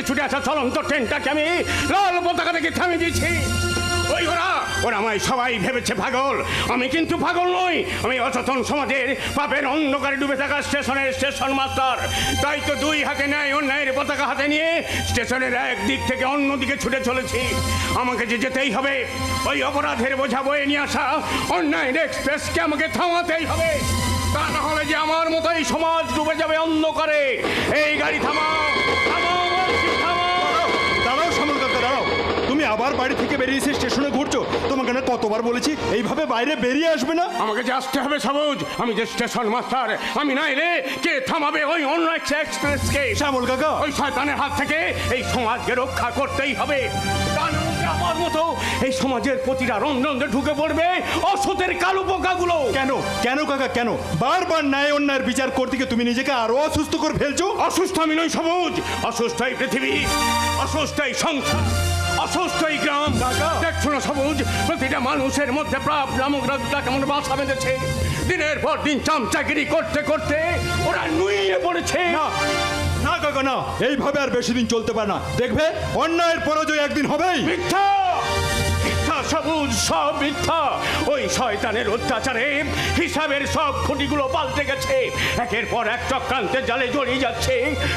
দিকে ছুটে আসা চলন্ত ট্রেনটাকে আমি লাল পতাকা থেকে থামিয়ে দিয়েছি। ওই ওরা ওরা আমায় সবাই ভেবেছে পাগল। আমি কিন্তু পাগল নই। আমি অচেতন সমাজের পাপের অন্ধকারে ডুবে থাকা স্টেশনের স্টেশন মাস্টার। তাই তো দুই হাতে নেয় অন্যায়ের পতাকা হাতে নিয়ে স্টেশনের এক দিক থেকে অন্য দিকে ছুটে চলেছি। আমাকে যে যেতেই হবে, ওই অপরাধের বোঝা বয়ে নিয়ে আসা অন্যায়ের এক্সপ্রেসকে আমাকে থামাতেই হবে। তা না হলে যে আমার মতোই সমাজ ডুবে যাবে অন্ধকারে। এই গাড়ি থামাও। আবার বাড়ি থেকে বেরিয়ে এসে স্টেশনে ঘুরছো? তোমাকে না কতবার বলেছি এইভাবে বাইরে বেরিয়ে আসবে না? আমাকে যে আসতে হবে সবুজ আমি যে স্টেশন মাস্টার আমি নাই রে কে থামাবে ওই অন্য একটা এক্সপ্রেসকে? শ্যামল কাকা। ওই শয়তানের হাত থেকে এই সমাজকে রক্ষা করতেই হবে। না আমার মতো এই সমাজের প্রতিটা রন্ধে ঢুকে পড়বে অসতের কালো পোকাগুলো। কেন? কেন কাকা কেন? বারবার ন্যায় অন্যায়ের বিচার করতে গিয়ে তুমি নিজেকে আরও অসুস্থ করে ফেলছো? অসুস্থ আমি নই সবুজ অসুস্থ এই পৃথিবী অসুস্থ এই সংসার। অসুস্থ এই গ্রাম দেখছ না সবুজ? প্রতিটা মানুষের মধ্যে প্রাপ নামক রাজটা কেমন বাসা বেঁধেছে। দিনের পর দিন চামচাগিরি করতে করতে ওরা নুইয়ে পড়েছে। না না কাকা না। এইভাবে আর বেশি দিন চলতে পারে না। দেখবে অন্যায়ের পরাজয় একদিন হবেই। মিথ্যা মিথ্যা! সবুজ সব মিথ্যা। ওই শয়তানের অত্যাচারে হিসাবের সব খুঁটিগুলো পাল্টে গেছে। একের পর এক চক্রান্তের জালে জড়িয়ে যাচ্ছে।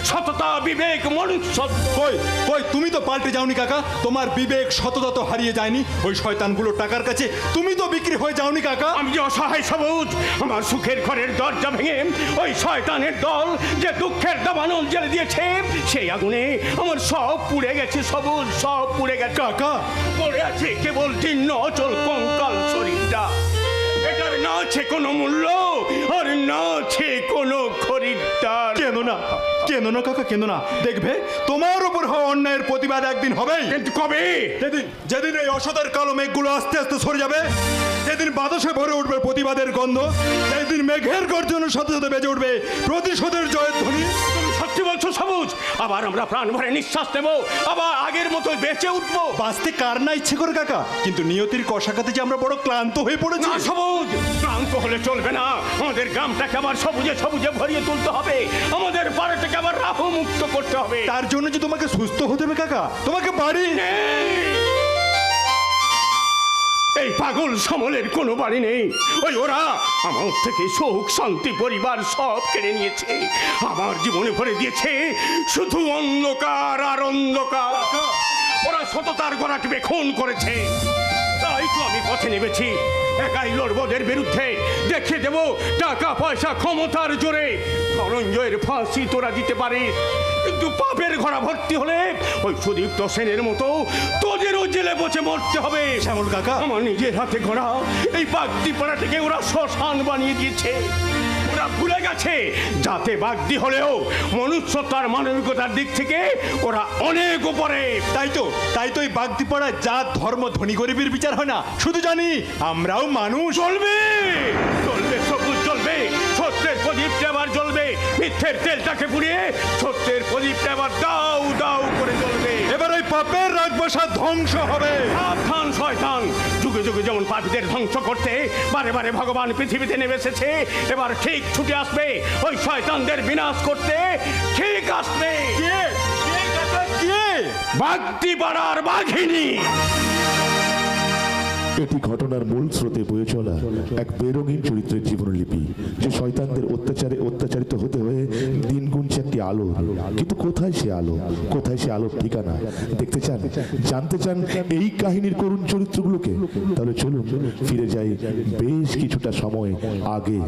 সততা বিবেক মনুষ্যত্ব কই কই তুমি তো পাল্টে যাওনি কাকা। তোমার বিবেক সততা তো হারিয়ে যায়নি। ওই শয়তানগুলো টাকার কাছে তুমি তো বিক্রি হয়ে যাওনি কাকা। আমি যে অসহায় সবুজ আমার সুখের ঘরের দরজা ভেঙে ওই শয়তানের দল যে দুঃখের দাবানল জ্বেলে দিয়েছে সেই আগুনে আমার সব পুড়ে গেছে সবুজ সব পুড়ে গেছে। কাকা। পড়ে আছে কেবল জীর্ণ অচল কঙ্কাল শরীরটা। এটার না আছে কোনো মূল্য আর না আছে কোনো খরিদ্দার। কেন না? কেন না কাকা কেন না? দেখবে তোমার উপর হওয়া অন্যায়ের প্রতিবাদ একদিন হবেই কিন্তু কবে? যেদিন যেদিন এই অসদার কালো মেঘগুলো আস্তে আস্তে সরে যাবে যেদিন বাতাসে ভরে উঠবে প্রতিবাদের গন্ধ সেদিন মেঘের গর্জনের সাথে সাথে বেজে উঠবে প্রতিশোধের জয়ের ধ্বনি সবুজ। আবার আমরা প্রাণ ভরে নিঃশ্বাস নেব। আবার আগের মতো বেঁচে উঠবো। বাঁচতে কার না ইচ্ছে করে কাকা? কিন্তু নিয়তির কষাকাতে যে আমরা বড় ক্লান্ত হয়ে পড়েছি। না সবুজ। ক্লান্ত হলে চলবে না। আমাদের গ্রামটাকে আবার সবুজে সবুজে ভরিয়ে তুলতে হবে। আমাদের পাড়াটাকে আবার রাহু মুক্ত করতে হবে। তার জন্য যে তোমাকে সুস্থ হতে হবে কাকা তোমাকে বাড়ি নেই। এই পাগল সমলের কোনো বাড়ি নেই। ওই ওরা আমার থেকে সুখ, শান্তি, পরিবার সব কেড়ে নিয়েছে। আমার জীবনে ভরে দিয়েছে শুধু অন্ধকার আর অন্ধকার। ওরা সততার গড়াটবে খুন করেছে। তাই তো আমি পথে নেমেছি। একাই লড়ব ওদের বিরুদ্ধে। দেখিয়ে দেব টাকা পয়সা ক্ষমতার জোরে। ধনঞ্জয়ের ফাঁসি তোরা দিতে পারিস। কিন্তু পাপের ঘোড়া ভর্তি হলে ওই সুদীপ্ত সেনের মতো তোদেরও জেলে বসে মরতে হবে। শ্যামল কাকা। আমার নিজের হাতে ঘোড়া এই পাড়া থেকে ওরা শ্মশান বানিয়ে দিয়েছে। ওরা ভুলে গেছে যাতে বাগদি হলেও মনুষ্যতার মানবিকতার দিক থেকে ওরা অনেক উপরে। তাই তো তাই তো এই বাগদিপাড়ায় জাত ধর্ম ধনী গরিবের বিচার হয় না। শুধু জানি আমরাও মানুষ। চলবে চলবে সবুজ চলবে সত্যের প্রদীপটা আবার জ্বলবে মিথ্যের তেলটাকে পুড়িয়ে সত্যের প্রদীপটা আবার দাউ দাউ করে চলবে এবার ওই পাপের রাজবসা ধ্বংস হবে। সাবধান শয়তান। যুগে যুগে যেমন পাপীদের ধ্বংস করতে বারে বারে ভগবান পৃথিবীতে নেমে এসেছে এবার ঠিক ছুটে আসবে। ওই শয়তানদের বিনাশ করতে ঠিক আসবে। কে? কে? কাকা কে? বাগদি বাঘিনী। এটি ঘটনার মূল স্রোতে বয়ে চলা। এক বেরঙিন চরিত্রের জীবনলিপি। যে শয়তানদের অত্যাচারে অত্যাচারিত হতে হয়ে দিন গুনছে একটি আলো। কিন্তু কোথায় সে আলো? কোথায় সে আলোর ঠিকানা? দেখতে চান? জানতে চান এই কাহিনীর করুণ চরিত্রগুলোকে? তাহলে চলুন, ফিরে যাই বেশ কিছুটা সময় আগে।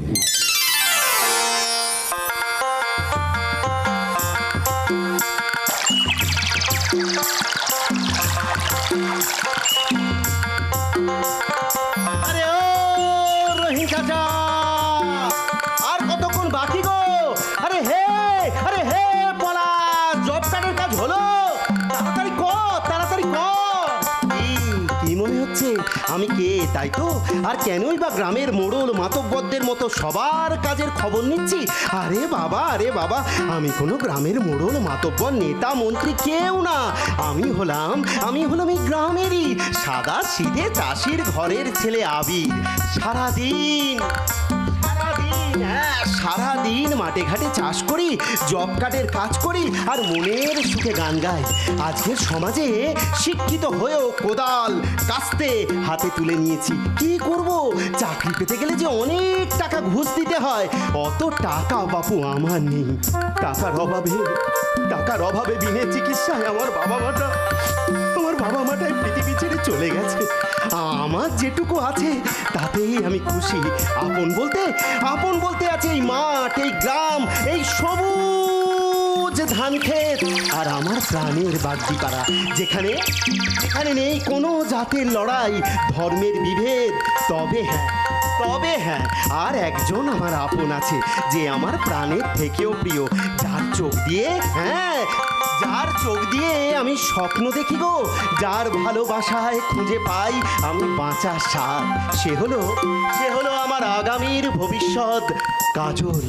তাই তো? আর কেনই বা গ্রামের মোড়ল মাতব্বরদের মতো সবার কাজের খবর নিচ্ছি? আরে বাবা আরে বাবা, আমি কোনো গ্রামের মোড়ল মাতব্বর নেতা, মন্ত্রী কেউ না। আমি হলাম আমি হলাম এই গ্রামেরই সাদা সিধে চাষির ঘরের ছেলে আবির। সারাদিন হ্যাঁ সারাদিন মাঠে ঘাটে চাষ করি, জব কার্ডের কাজ করি আর মনের সুখে গান গাই। আজকের সমাজে শিক্ষিত হয়েও কোদাল কাস্তে হাতে তুলে নিয়েছি। কি করব? চাকরি পেতে গেলে যে অনেক টাকা ঘুষ দিতে হয়, অত টাকা বাপু আমার নেই। টাকার অভাবে টাকার অভাবে বিনে চিকিৎসায় আমার বাবা মাটা আমার বাবা মাটা এই পৃথিবী ছেড়ে চলে গেছে। আমার যেটুকু আছে, তাতেই আমি খুশি। আপন বলতে আপন বলতে আছে এই মাঠ, এই গ্রাম, এই সবুজ ধান ক্ষেত। আর আমার প্রাণের বাগদি পাড়া যেখানে এখানে নেই কোনো জাতের লড়াই, ধর্মের বিভেদ। তবে হ্যাঁ তবে হ্যাঁ আর একজন আমার আপন আছে, যে আমার প্রাণের থেকেও প্রিয়। যার চোখ দিয়ে হ্যাঁ যার চোখ দিয়ে আমি স্বপ্ন দেখিব যার ভালোবাসায় খুঁজে পাই আমি বাঁচার স্বাদ সে হলো সে হলো আমার আগামীর ভবিষ্যৎ, কাজল।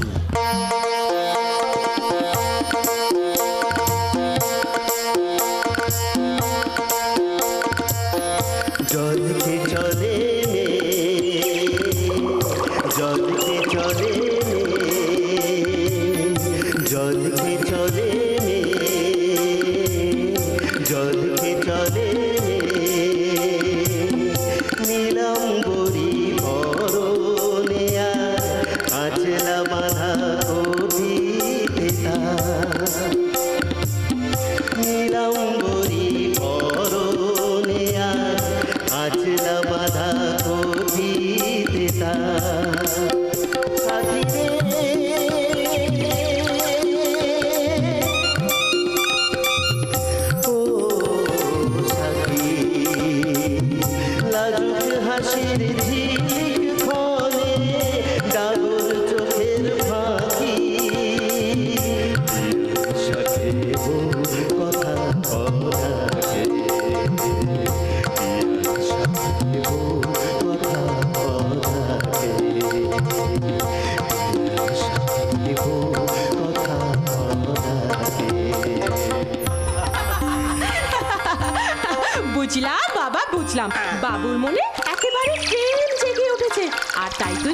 লাজুক হাসির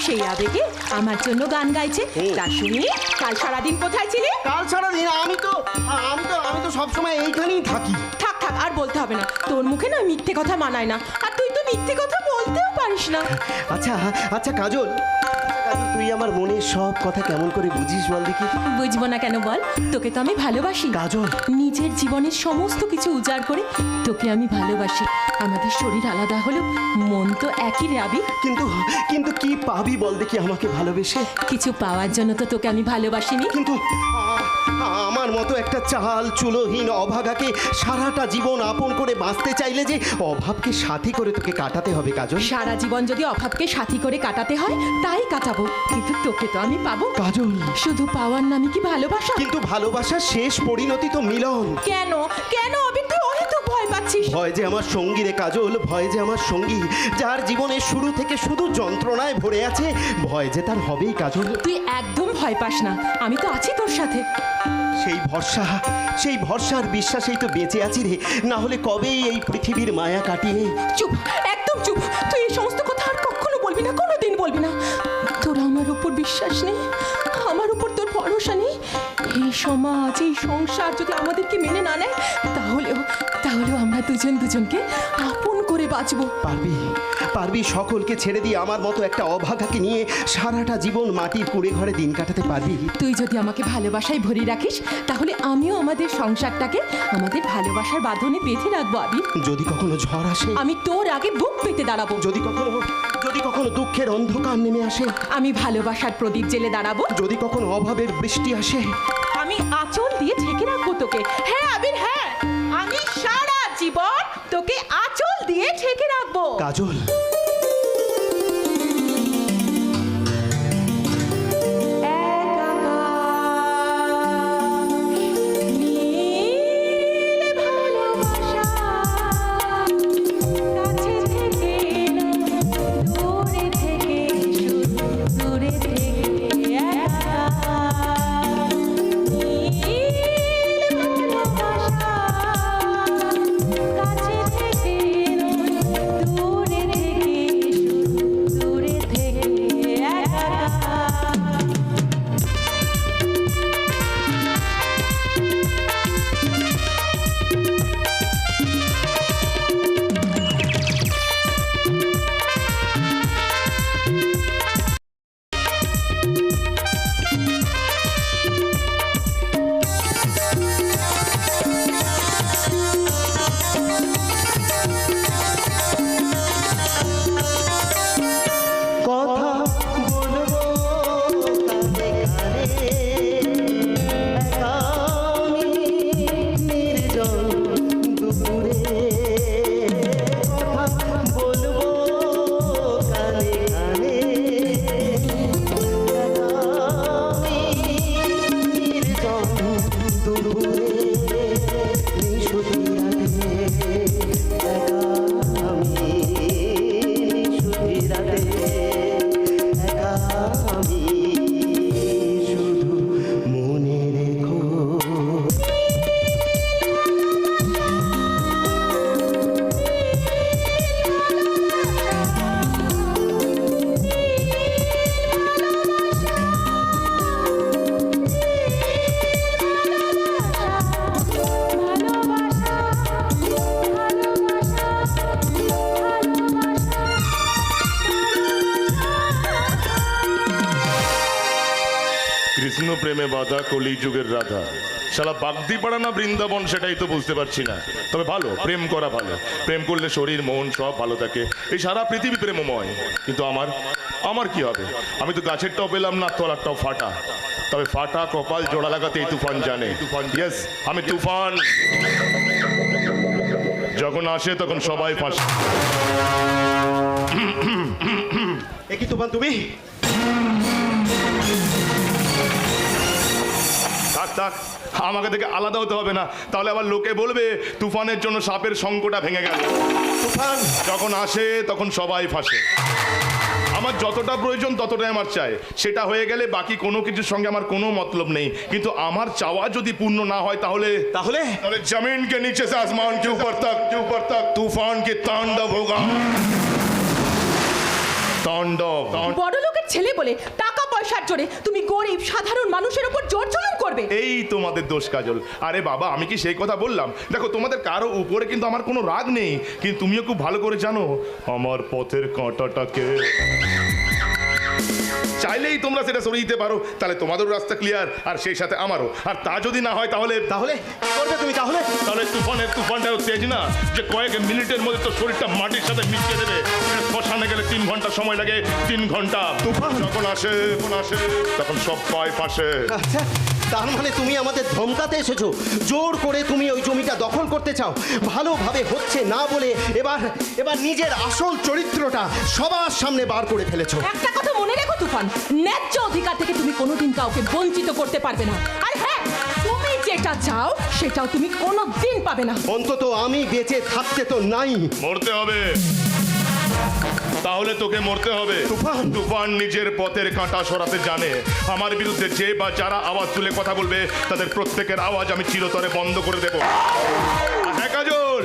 সেই আবেগে আমার জন্য গান গাইছে। তা শুনি কাল সারাদিন কোথায় ছিলে? কাল সারাদিন আমি তো আমি তো আমি তো সবসময় এইখানেই থাকি। থাক থাক আর বলতে হবে না। তোর মুখে না মিথ্যে কথা মানায় না। আর তুই তো মিথ্যে কথা বলতেও পারিস না। আচ্ছা আচ্ছা কাজল কাজল। তুই আমার মনের সব কথা কেমন করে বুঝিস বল দেখি। বুঝব না কেন বল? তোকে তো আমি ভালোবাসি। কাজল। নিজের জীবনের সমস্ত কিছু উজাড় করে তোকে আমি ভালোবাসি। আমাদের শরীর আলাদা হলো মন তো একই রাবি। কিন্তু কিন্তু কি পাবি বল দেখি আমাকে ভালোবেসে? কিছু পাওয়ার জন্য তো তোকে আমি ভালোবাসিনি। কিন্তু আমার মতো একটা চাল চুলোহীন অভাগাকে সারাটা জীবন আপন করে বাঁচতে চাইলে যে অভাবকে সাথী করে তোকে কাটাতে হবে কাজল। সারা জীবন যদি অভাবকে সাথী করে কাটাতে হয় তাই কাটাবো। কিন্তু তোকে তো আমি পাবো। কাজল। শুধু পাওয়ার নামে কি ভালোবাসা? কিন্তু ভালোবাসার শেষ পরিণতি তো মিলন। কেন? কেন আমি তুই অহেতুক ভয় পাচ্ছিস? ভয় যে আমার সঙ্গী রে কাজল ভয় যে আমার সঙ্গী যার জীবনের শুরু থেকে শুধু যন্ত্রণায় ভরে আছে ভয় যে তার হবেই কাজল। তুই একদম ভয় পাস না। আমি তো আছি তোর সাথে। সেই ভরসা, সেই ভরসার বিশ্বাসেই তো বেঁচে আছি রে। না হলে কবেই এই পৃথিবীর মায়া কাটিয়ে চুপ, একদম চুপ। তুই এই সমস্ত কথা আর কখনো বলবি না কোনো দিন বলবি না। তোর আমার উপর বিশ্বাস নেই, আমার উপর তোর ভরসা নেই। এই সমাজ, এই সংসার যদি আমাদেরকে মেনে না নেয়, তাহলেও তাহলেও আমরা দুজন দুজনকে আপন করে বাঁচবো। পারবি পারবি সকলকে ছেড়ে দিয়ে আমার মতো একটা অভাগাকে নিয়ে সারাটা জীবন মাটির কুড়ে ঘরে দিন কাটাতে পারবি? তুই যদি আমাকে ভালোবাসায় ভরে রাখিস তাহলে আমিও আমাদের সংসারটাকে আমাদের ভালোবাসার বাঁধনে বেঁধে রাখব আবির যদি কখনো ঝড় আসে? আমি তোর আগে বুক পেতে দাঁড়াবো। যদি কখনো যদি কখনো দুঃখের অন্ধকার নেমে আসে? আমি ভালোবাসার প্রদীপ জেলে দাঁড়াবো। যদি কখনো অভাবের বৃষ্টি আসে? আমি আঁচল দিয়ে ঢেকে রাখব তোকে। হ্যাঁ আবির হ্যাঁ। আমি সারা জীবন তোকে আঁচল দিয়ে ঢেকে রাখব। কাজল কলি যুগের রাধা। শালা বাগদি পাড়া না বৃন্দাবন সেটাই তো বুঝতে পারছি না। তবে ভালো, প্রেম করা ভালো। প্রেম করলে শরীর, মন সব ভালো থাকে। এই সারা পৃথিবী প্রেমময়। কিন্তু আমার আমার কি হবে? আমি তো গাছেরটাও পেলাম না তলারটাও ফাটা। তবে ফাটা কপাল, জোড়া লাগাতে এই তুফান জানে। তুফান ইয়েস আমি তুফান। যখন আসে তখন সবাই ফাঁসে। কি তুফান তুমি? থাক আমাকে থেকে আলাদা হতে হবে না। তাহলে আবার লোকে বলবে তুফানের জন্য সাপের সংকটা ভেঙে গেল। তুফান যখন আসে তখন সবাই ফাঁসে। আমার যতটা প্রয়োজন ততটাই আমার চাই। সেটা হয়ে গেলে বাকি কোনো কিছুর সঙ্গে আমার কোনো মতলব নেই। কিন্তু আমার চাওয়া যদি পূর্ণ না হয় তাহলে তাহলে? তাহলে জমিনকে নিচে সে আসমান কে উপর তক কে উপর তক তুফান কে তাণ্ডব হোগা ছেলে বলে টাকা তুমি গরিব সাধারণ মানুষের করবে। এই তোমাদের দোষ কাজল। আরে বাবা আমি কি সেই কথা বললাম? দেখো তোমাদের কারও উপরে কিন্তু আমার কোনো রাগ নেই কিন্তু তুমিও খুব ভালো করে জানো আমার পথের কাঁটাটাকে চাইলেই তোমরা সেটা সরিয়ে দিতে পারো তাহলে তোমাদেরও রাস্তা ক্লিয়ার আর সেই সাথে আমারও। আর তা যদি না হয় তাহলে তাহলে কি করবে তুমি তাহলে? তাহলে তুফানের তুফানটাও তেজ না? যে কয়েক মিনিটের মধ্যে তো শরীরটা মাটির সাথে মিশিয়ে দেবে। এটা শ্মশানে গেলে তিন ঘণ্টা সময় লাগে তিন ঘণ্টা। তুফান? যখন আসে তখন আসে তখন সব পায় পাশে। আচ্ছা তার মানে তুমি আমাদের ধমকাতে এসেছ। জোর করে তুমি ওই জমিটা দখল করতে চাও। ভালোভাবে হচ্ছে না বলে এবার এবার নিজের আসল চরিত্রটা সবার সামনে বার করে ফেলেছো। একটা কথা মনে রেখো তুফান। ন্যায্য অধিকার থেকে তুমি কোনোদিন কাউকে বঞ্চিত করতে পারবে না। আর হ্যাঁ তুমি যেটা চাও সেটাও তুমি কোনো দিন পাবে না। অন্তত আমি বেঁচে থাকতে তো নাই। মরতে হবে। তাহলে তোকে মরতে হবে। তুফান। তুফান নিজের পথের কাঁটা সরাতে জানে। আমার বিরুদ্ধে যে বা যারা আওয়াজ তুলে কথা বলবে তাদের প্রত্যেকের আওয়াজ আমি চিরতরে বন্ধ করে দেব। হ্যাঁ কাজল।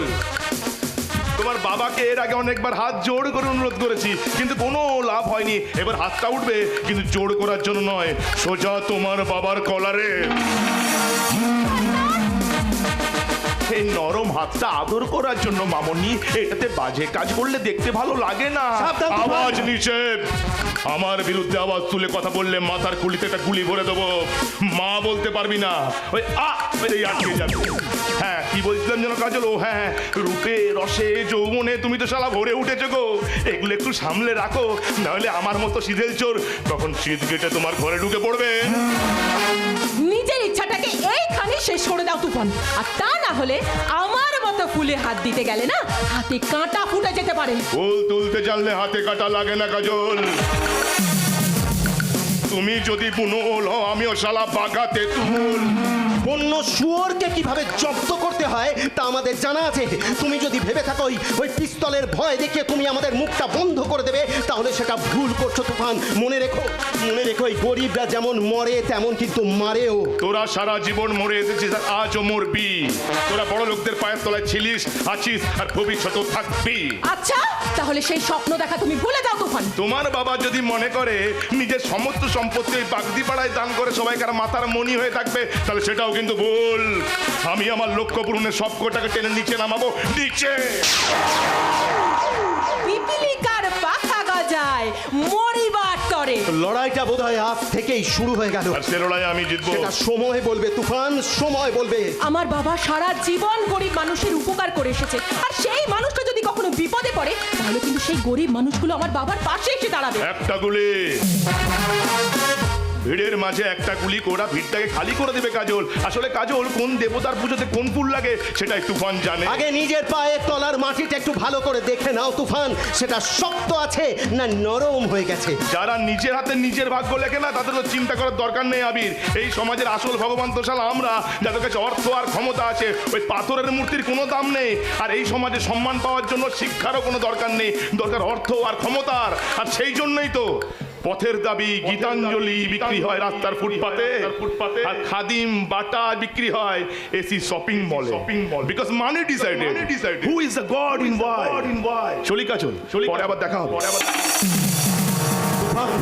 তোমার বাবাকে এর আগে অনেকবার হাত জোড় করে অনুরোধ করেছি কিন্তু কোনো লাভ হয়নি। এবার হাতটা উঠবে কিন্তু জোর করার জন্য নয়। সোজা তোমার বাবার কলারে। এই নরম হাতটা আদর করার জন্য মামনি। এটাতে বাজে কাজ করলে দেখতে ভালো লাগে না। সাবধান। আওয়াজ নিচে আমার বিরুদ্ধে আওয়াজ তুলে কথা বললে মাথার কুলিতে একটা গুলি ভরে দেবো। মা বলতে পারবি না। ওই আ এই আটকে যাবে হ্যাঁ কি বলছিলাম যেন কাজল? ও হ্যাঁ রূপে রসে যৌবনে তুমি তো শালা ভরে উঠেছো গো। এগুলো একটু সামলে রাখো নাহলে আমার মতো সিধেল চোর তখন শীত গেটে তোমার ঘরে ঢুকে পড়বে। ইচ্ছাটাকে এইখানে শেষ করে দাও, তুফান। আর তা না হলে আমার মতো ফুলে হাত দিতে গেলে না, হাতে কাঁটা ফুটে যেতে পারে। ফুল তুলতে জানলে হাতে কাঁটা লাগে না, কাজল। তুমি যদি বুনোল হও আমিও শালা বাগাতে তুল অন্য শুয়োরকে কীভাবে জব্দ করতে হয় তা আমাদের জানা আছে। তুমি যদি ভেবে থাকো ওই ওই পিস্তলের ভয় দেখিয়ে তুমি আমাদের মুখটা বন্ধ করে দেবে তাহলে সেটা ভুল করছ তুফান। মনে রেখো মনে রেখো এই গরিবরা যেমন মরে তেমন কিন্তু মারেও। তোরা সারা জীবন মরে এসেছিস আর আজও মরবি। তোরা বড় লোকদের পায়ের তলায় ছিলিস আছিস আর ভবিষ্যতেও থাকবি। আচ্ছা তাহলে সেই স্বপ্ন দেখা তুমি ভুলে যাও তুফান তোমার বাবা যদি মনে করে নিজের সমস্ত সম্পত্তি ওই বাগদি পাড়ায় দান করে সবাইকার মাথার মনি হয়ে থাকবে তাহলে সেটাও কিন্তু ভুল। আমি আমার লক্ষ্য পূরণের সব কটাকে টেনে নিচে নামাবো নিচে! পিপিলিকার পাখা গজায় মরিবার তরে। লড়াইটা বোধহয় আজ থেকেই শুরু হয়ে গেল। আর সে লড়াই আমি জিতবো। সেটা সময় বলবে তুফান সময় বলবে। আমার বাবা সারা জীবন গরিব মানুষের উপকার করে এসেছে আর সেই মানুষটা যদি বিপদে পড়ে তাহলে কিন্তু সেই গরিব মানুষগুলো আমার বাবার পাশে এসে দাঁড়াবে। একটা গুলি। ভিড়ের মাঝে একটা গুলি কোরা ভিড়টাকে খালি করে দেবে কাজল। আসলে কাজল কোন দেবতার পুজোতে কোন ফুল লাগে সেটাই তুফান জানে। আগে নিজের পায়ের তলার মাটিটা একটু ভালো করে দেখে নাও তুফান সেটা শক্ত আছে না নরম হয়ে গেছে? যারা নিজের হাতে নিজের ভাগ্য লেখে না তাদের তো চিন্তা করার দরকার নেই আবির। এই সমাজের আসল ভগবান তো শালা আমরা যাদের কাছে অর্থ আর ক্ষমতা আছে ওই পাথরের মূর্তির কোনো দাম নেই। আর এই সমাজে সম্মান পাওয়ার জন্য শিক্ষারও কোনো দরকার নেই দরকার অর্থ আর ক্ষমতার আর সেই জন্যই তো পথের দাবি গীতাঞ্জলি বিক্রি হয় রাস্তার ফুটপাতে ফুটপাতে আর খাদিম বাটা বিক্রি হয় এসি শপিং মলে shopping mall because money decided who is the god in Y চলি কাচল পরে আবার দেখা হবে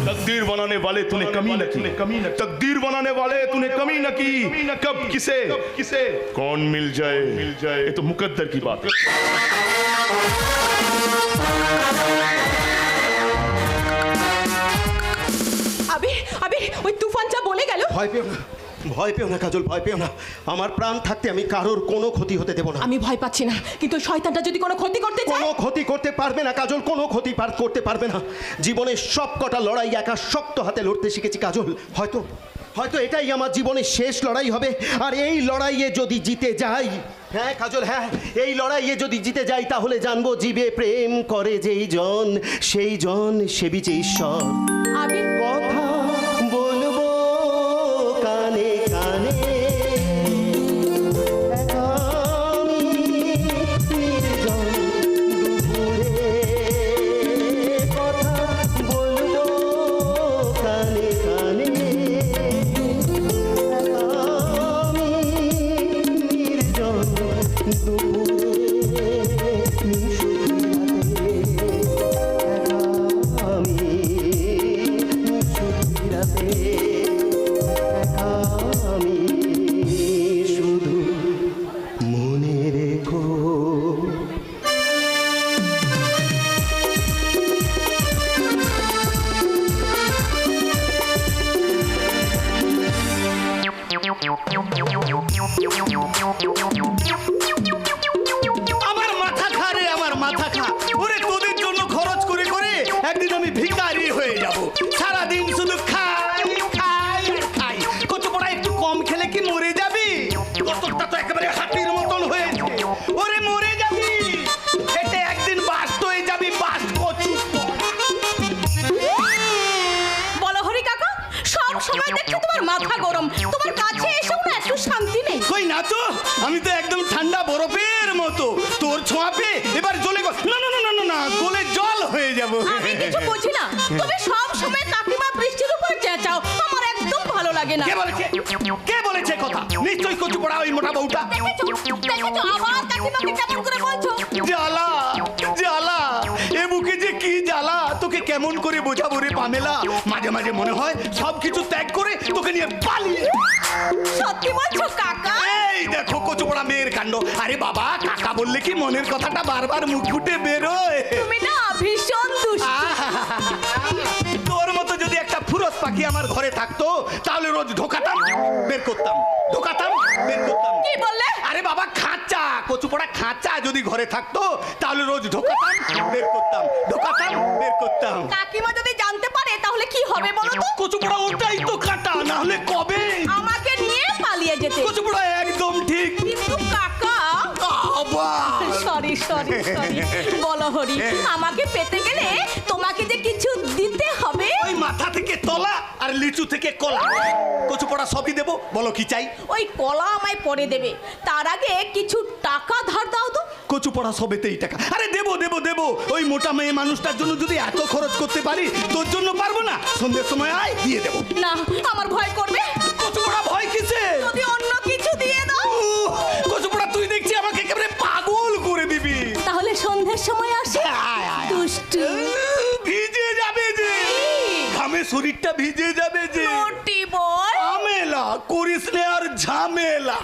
तकदीर बनाने वाले तूने कमी न की कमी न तकदीर बनाने वाले तूने कमी न की कब किसे किसे कौन मिल जाए मिल जाए ये तो मुकद्दर की बात है ওই তুফান যা বলে গেল? ভয় পেও না। ভয় পেও না কাজল ভয় পেও না। আমার প্রাণ থাকতে আমি কারোর কোনো ক্ষতি হতে দেবো না। আমি ভয় পাচ্ছি না। কিন্তু শয়তানটা যদি কোনো ক্ষতি করতে চায়? কোনো ক্ষতি করতে পারবে না কাজল কোনো ক্ষতি পার করতে পারবে না। জীবনের সব কটা লড়াই একা শক্ত হাতে লড়তে শিখেছি কাজল। হয়তো হয়তো এটাই আমার জীবনের শেষ লড়াই হবে। আর এই লড়াইয়ে যদি জিতে যাই হ্যাঁ কাজল হ্যাঁ এই লড়াইয়ে যদি জিতে যাই তাহলে জানব জীবে প্রেম করে যেই জন সেই জন সেবিছে ঈশ্বর। আবির তোকে কেমন করে বোঝাবো রে পামেলা? মাঝে মাঝে মনে হয় সব কিছু ত্যাগ করে তোকে নিয়ে পালিয়ে সত্যি বলছো কাকা? এই দেখো কচু পড়া মেয়ের কাণ্ড। আরে বাবা কাকা বললে কি মনের কথাটা বারবার মুখ ফুটে বেরোয়? তুমি না ভীষণ দুষ্ট। তোর মতো যদি একটা ফুরস পাখি আমার ঘরে থাকতো তাহলে রোজ ঢোকাতাম বের করতাম। ঢোকাতাম বের করতাম। কি বললে? কচু পড়া খাঁচা যদি ঘরে থাকতো তাহলে রোজ ঢোকাতাম বের করতাম ঢোকাতাম বের করতাম। কাকিমা যদি জানতে পারে তাহলে কি হবে বলো তো? কচু পড়া ওটাই তো কাটা না হলে কবে? আমাকে নিয়ে পালিয়ে যেতে। কচু পড়া একদম সরি সরি সরি বলো হরি আমাকে পেতে গেলে তোমাকে যে কিছু দিতে হবে? ওই মাথা থেকে তলা আর লিচু থেকে কলা। কচু পড়া সবই দেবো বলো কি চাই? ওই কলা আমায় পরে দেবে। তার আগে কিছু টাকা ধার দাও তো। কচু পড়া সবেতেই টাকা। আরে দেবো দেবো দেবো। ওই মোটা মেয়ে মানুষটার জন্য যদি এত খরচ করতে পারি তোর জন্য পারব না। সন্ধ্যের সময় আয় দিয়ে দেবো। না আমার ভয় করবে। কচু পড়া ভয় কিসে যদি সময় আসে। দুষ্টু। ভিজে যাবে যে। ঘামে শরীরটা ভিজে যাবে যে। মোটি বল। ঝামেলা করিস আর ঝামেলা।